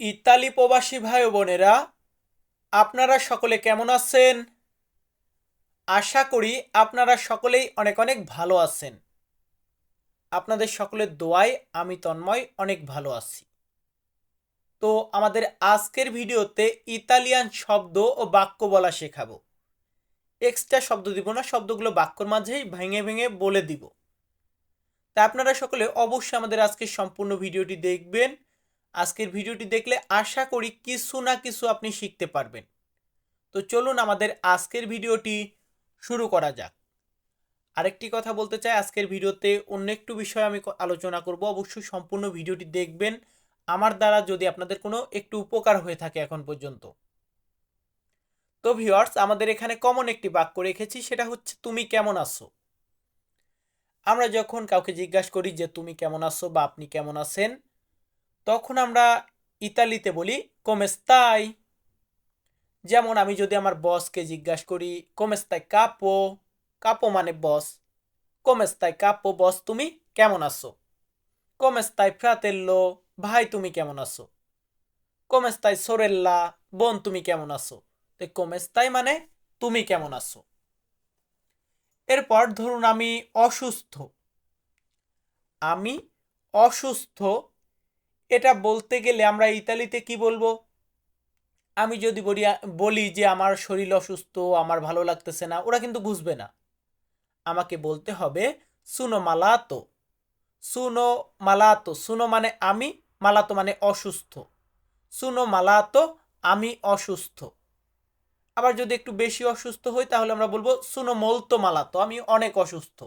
Italy প্রবাসী ভাই বোনেরা, আপনারা সকলে কেমন আছেন? আশা করি আপনারা সকলেই অনেক অনেক ভালো আছেন। আপনাদের সকলের দোয়ায় আমি তন্ময় অনেক ভালো আছি। তো আমাদের আজকের ভিডিওতে ইতালিয়ান শব্দ ও বাক্য বলা শেখাবো। এক্সট্রা শব্দ দিব না, শব্দগুলো বাক্যর মাঝেই ভেঙে ভেঙে বলে দিব। তা আপনারা সকলে অবশ্যই আমাদের আজকের সম্পূর্ণ ভিডিওটি দেখবেন। আজকের ভিডিওটি দেখলে আশা করি কিছু না কিছু আপনি শিখতে পারবেন। তো চলুন আমাদের আজকের ভিডিওটি শুরু করা যাক। আরেকটি কথা বলতে চাই, আজকের ভিডিওতে অন্য একটু বিষয় আমি আলোচনা করব। অবশ্যই সম্পূর্ণ ভিডিওটি দেখবেন। আমার দ্বারা যদি আপনাদের কোনো একটু উপকার হয়ে থাকে এখন পর্যন্ত। তো ভিউয়ার্স, আমাদের এখানে কমন একটি বাক্য রেখেছি, সেটা হচ্ছে, তুমি কেমন আছো? আমরা যখন কাউকে জিজ্ঞাসা করি যে, তুমি কেমন আছো? বা, আপনি কেমন আছেন? তখন আমরা ইতালিতে বলি কোমেস্তাই যেমন আমি যদি আমার বসকে জিজ্ঞাসা করি কোমেস্তাই কাপো কাপো মানে বস কোমেস্তাই কাপো বস তুমি কেমন আছো? কোমেস্তাই ফ্রাতেল্লো ভাই, তুমি কেমন আছো? কোমেস্তাই সোরেল্লা বোন তুমি কেমন আছো? তো কোমেস্তাই মানে তুমি কেমন আছো? এরপর ধরুন আমি অসুস্থ। আমি অসুস্থ এটা বলতে গেলে আমরা ইতালিতে কি বলব? আমি যদি বলি বলি যে আমার শরীর অসুস্থ, আমার ভালো লাগতেছে না, ওরা কিন্তু বুঝবে না। আমাকে বলতে হবে, সুনো মালাতো। সুনো মালাতো, সুনো মানে আমি, মালাতো মানে অসুস্থ। সুনো মালাতো, আমি অসুস্থ। আবার যদি একটু বেশি অসুস্থ হই, তাহলে আমরা বলব, সুনো মলতো মালাতো, আমি অনেক অসুস্থ।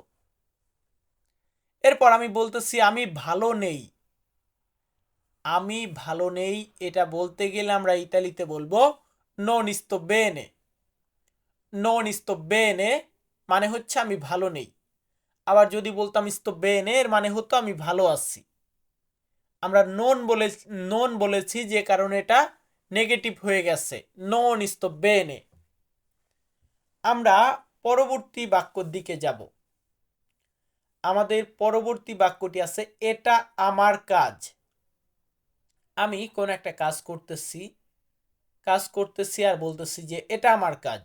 এরপর আমি বলতেছি, আমি ভালো নেই। আমি ভালো নেই, এটা বলতে গেলে আমরা ইতালিতে বলব নন ইস্তো বেনে নন ইস্তো বেনে মানে হচ্ছে আমি ভালো নেই। আবার যদি বলতাম ইস্তো বেনে এর মানে হতো আমি ভালো আছি। আমরা নন বলে, নন বলেছি যে কারণে এটা নেগেটিভ হয়ে গেছে নন ইস্তো বেনে আমরা পরবর্তী বাক্যর দিকে যাব। আমাদের পরবর্তী বাক্যটি আছে, এটা আমার কাজ। আমি কোন একটা কাজ করতেছি কাজ করতেছি আর বলতেছি যে এটা আমার কাজ।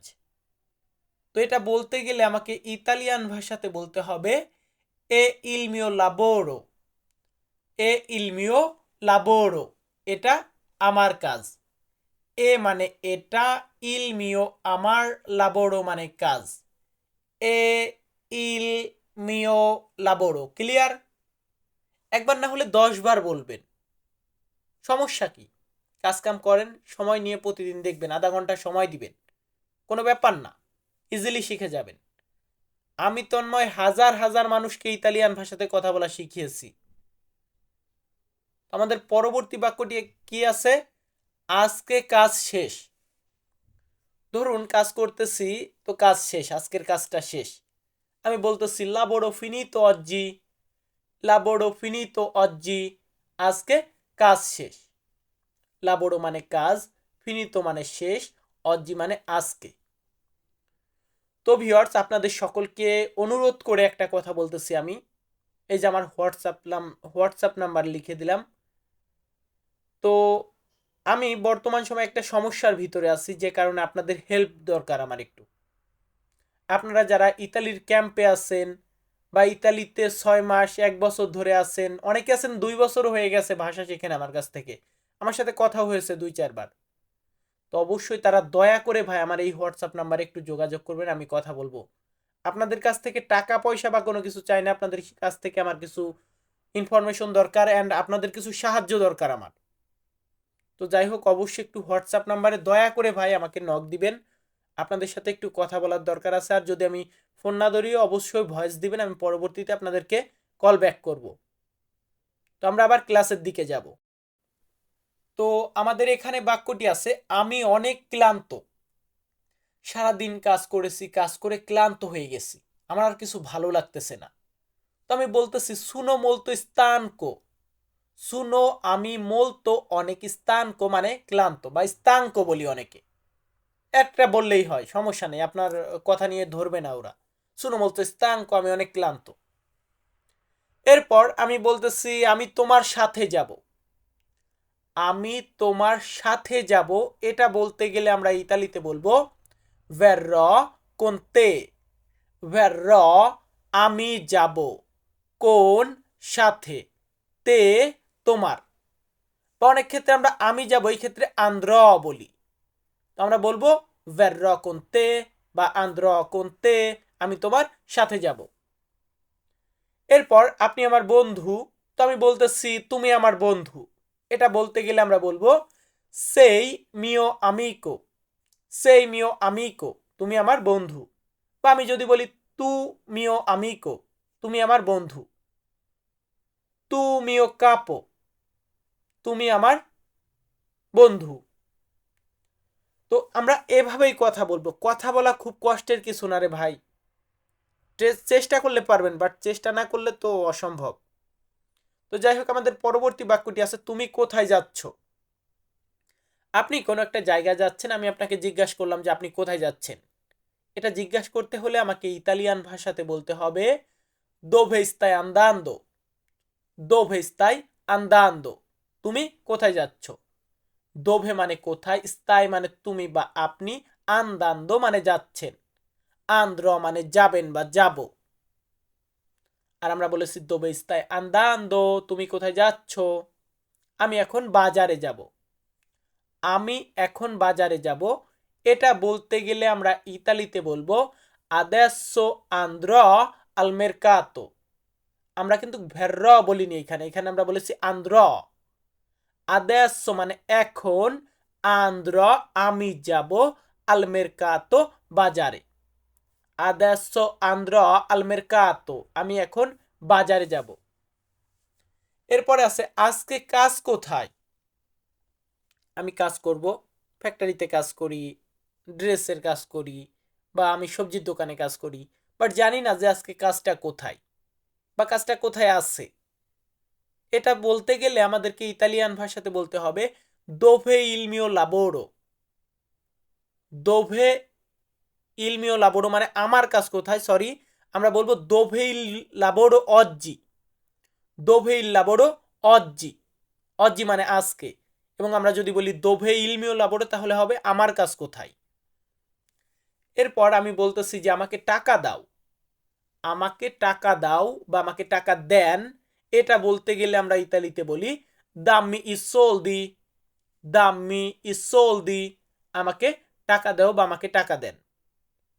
তো এটা বলতে গেলে আমাকে ইতালিয়ান ভাষাতে বলতে হবে, এ ইলমিও লাবোরো এ ইলমিও লাবোরো এটা আমার কাজ। এ মানে এটা ইলমিও আমার লাবোরো মানে কাজ। এ ইল মিও লাবোরো ক্লিয়ার একবার না হলে দশ বার বলবেন। সমস্যা কি? কাজকাম করেন, সময় নিয়ে প্রতিদিন দেখবেন, আধা ঘণ্টা সময় দিবেন। কোনো ব্যাপার না ইজিলি শিখে যাবেন। আমি তন্ময় হাজার হাজার মানুষকে ইতালিয়ান ভাষাতে কথা বলা শিখিয়েছি। আমাদের পরবর্তী বাক্যটি কি আছে? আজকে কাজ শেষ। ধরুন কাজ করতেছি, তো কাজ শেষ, আজকের কাজটা শেষ। আমি বলতেছি লাবোড়ো ফিনিতো অজ্জি লাবোড়ো ফিনিতো অজ্জি আজকে কাজ শেষ। লাবোড়ো মানে কাজ, ফিনিতো মানে শেষ অজ্জি মানে আজকে। তো ভিওয়ার্স আপনাদের সকলকে অনুরোধ করে একটা কথা বলতেছি আমি। এই যে আমার হোয়াটসঅ্যাপ হোয়াটসঅ্যাপ নাম্বার লিখে দিলাম। তো আমি বর্তমান সময়ে একটা সমস্যার ভিতরে আছি, যে কারণে আপনাদের হেল্প দরকার আমার একটু। আপনারা যারা ইতালির ক্যাম্পে আছেন বা ইতালিতে ছয় মাস, এক বছর ধরে আছেন, অনেকে আছেন দুই বছর হয়ে গেছে ভাষা শেখেন আমার কাছ থেকে। আমার সাথে কথা হয়েছে দুই চারবার তো অবশ্যই তারা দয়া করে ভাই আমার এই হোয়াটসঅ্যাপ নাম্বারে একটু যোগাযোগ করবেন, আমি কথা বলব। আপনাদের কাছ থেকে টাকা, পয়সা বা কোনো কিছু চাই না, আপনাদের কাছ থেকে আমার কিছু ইনফরমেশন দরকার অ্যান্ড আপনাদের কিছু সাহায্য দরকার আমার। তো যাই হোক, অবশ্যই একটু হোয়াটসঅ্যাপ নাম্বারে দয়া করে ভাই আমাকে নক দিবেন। আপনাদের সাথে একটু কথা বলার দরকার আছে, আর যদি আমি ফোন না ধরিও অবশ্যই ভয়েস দিবেন, আমি পরবর্তীতে আপনাদেরকে কল ব্যাক করব। তো আমরা আবার ক্লাসের দিকে যাব। তো আমাদের এখানে বাক্যটি আছে, আমি অনেক ক্লান্ত। সারাদিন কাজ করেছি, কাজ করে ক্লান্ত হয়ে গেছি। আমার আর কিছু ভালো লাগতেছে না। তো আমি বলতেছি, সুনো মলতো স্তানকো সুনো আমি মলতো অনেক স্তানকো মানে ক্লান্ত বা স্তাঙ্ক বলি অনেকে। একটা বললেই হয়, সমস্যা নেই, আপনার কথা নিয়ে ধরবে না ওরা। শুনো বলতো স্তাঙ্ক আমি অনেক ক্লান্ত। এরপর আমি বলতেছি, আমি তোমার সাথে যাব। আমি তোমার সাথে যাব, এটা বলতে গেলে আমরা ইতালিতে বলব, verrò con te verrò, আমি যাব। কোন সাথে? তে তোমার। বা অনেক ক্ষেত্রে আমরা আমি যাব, এই ক্ষেত্রে আন্দ্র বলি। আমরা বলব con te বা আন্দ্র te আমি তোমার সাথে যাব। এরপর আপনি আমার বন্ধু, তো আমি বলতেছি, তুমি আমার বন্ধু এটা বলতে গেলে আমরা বলব সেই মিও আমিকো সেই মিও আমিকো তুমি আমার বন্ধু বা, আমি যদি বলি তু মিও আমিকো তুমি আমার বন্ধু তু মিও কাপো তুমি আমার বন্ধু তো আমরা এভাবেই কথা বলব। কথা বলা খুব কষ্টের কিছু না রে ভাই। চেষ্টা করলে পারবেন বাট চেষ্টা না করলে তো অসম্ভব। তো যাই হোক, আমাদের পরবর্তী বাক্যটি আছে, তুমি কোথায় যাচ্ছ? আপনি কোনো একটা জায়গা যাচ্ছেন, আমি আপনাকে জিজ্ঞাসা করলাম যে আপনি কোথায় যাচ্ছেন। এটা জিজ্ঞাসা করতে হলে আমাকে ইতালিয়ান ভাষাতে বলতে হবে, দোভে স্তাই আন্দান্দো? দোভে স্তাই আন্দান্দো। তুমি কোথায় যাচ্ছ? দোভে মানে কোথায় স্তাই মানে তুমি বা আপনি আন্দান্দো মানে যাচ্ছেন, আন্দ্র মানে যাবেন বা যাব। আর আমরা বলেছি দোবে স্তাই আন্দান্দো তুমি কোথায় যাচ্ছ? আমি এখন বাজারে যাব। আমি এখন বাজারে যাব। এটা বলতে গেলে আমরা ইতালিতে বলব, আদেসো আন্দ্র আল মেরকাতো। আমরা কিন্তু ভের্র বলিনি এখানে এখানে আমরা বলেছি আন্দ্র। আদেসো মানে এখন আন্দ্র আমি যাব আল মেরকাতো বাজারে আদেসো আন্দ্র আল মেরকাতো আমি এখন বাজারে যাব এরপরে আছে, আজকে কাজ কোথায়? আমি কাজ করব ফ্যাক্টরিতে কাজ করি ড্রেসের কাজ করি, বা আমি সবজির দোকানে কাজ করি বাট জানি না যে আজকে কাজটা কোথায়, বা কাজটা কোথায় আছে। এটা বলতে গেলে আমাদেরকে ইতালিয়ান ভাষাতে বলতে হবে দোভে ইলমিও লাবোরো দোভে ইলমিও লাবোরো মানে আমার কাজ কোথায়? সরি আমরা বলব দোভে ইল লাবোরো অজ্জি দোভে ইল লাবোরো অজ্জি অজ্জি মানে আজকে। এবং আমরা যদি বলি দোভে ইলমিও লাবোরো তাহলে হবে, আমার কাজ কোথায়? এরপর আমি বলতেছি যে, আমাকে টাকা দাও। আমাকে টাকা দাও বা আমাকে টাকা দেন এটা বলতে গেলে আমরা ইতালিতে বলি, দাম্মি ইসোলদি দাম্মি ইসোলদি আমাকে টাকা দাও বা আমাকে টাকা দেন।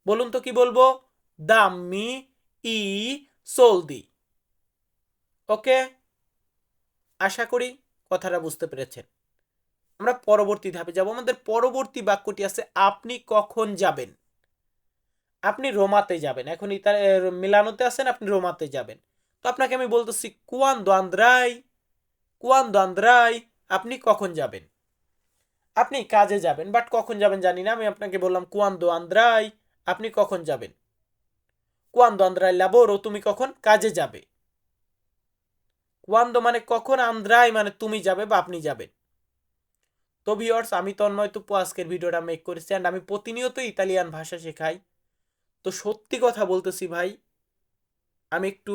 বলুন তো কি বলব? দাম্মি ই সোলদি ওকে? আশা করি কথাটা বুঝতে পেরেছেন। আমরা পরবর্তী ধাপে যাব। আমাদের পরবর্তী বাক্যটি আছে, আপনি কখন যাবেন? আপনি রোমাতে যাবেন। এখন ইতালি মিলানোতে আছেন, আপনি রোমাতে যাবেন। তো আপনাকে আমি বলতেছি, কুয়ান্দো আন্দ্রাই কুয়ান্দো আন্দ্রাই, আপনি কখন যাবেন? আপনি কাজে যাবেন, বাট কখন যাবেন জানি না, আমি আপনাকে বললাম, কুয়ান্দো আন্দ্রাই, আপনি কখন যাবেন? কুয়ান্দো আন্দ্রাই লাবোরো তুমি কখন কাজে যাবে? কুয়ান্দো মানে কখন, আন্দ্রাই মানে তুমি যাবে বা আপনি যাবেন? তো ভিওর্স আমি তন্ময় তুপ্পু আজকের ভিডিওটা মেক করেছি অ্যান্ড আমি প্রতিনিয়ত ইতালিয়ান ভাষা শেখাই। তো সত্যি কথা বলতেছি ভাই আমি একটু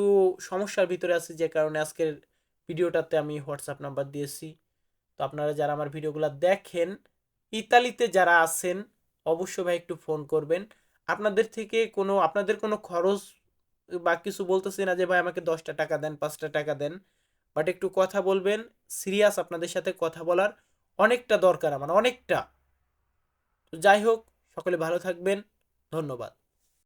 সমস্যার ভিতরে আছি যে কারণে আজকের ভিডিওটাতে আমি হোয়াটসঅ্যাপ নাম্বার দিয়েছি। তো আপনারা যারা আমার ভিডিওগুলো দেখেন, ইতালিতে যারা আছেন, অবশ্যই ভাই একটু ফোন করবেন। আপনাদের থেকে কোনো, আপনাদের কোনো খরচ বা কিছু বলতেছি না যে ভাই আমাকে দশটা টাকা দেন, পাঁচটা টাকা দেন বাট একটু কথা বলবেন সিরিয়াস আপনাদের সাথে কথা বলার অনেকটা দরকার আমার, অনেকটা। তো যাই হোক, সকলে ভালো থাকবেন, ধন্যবাদ।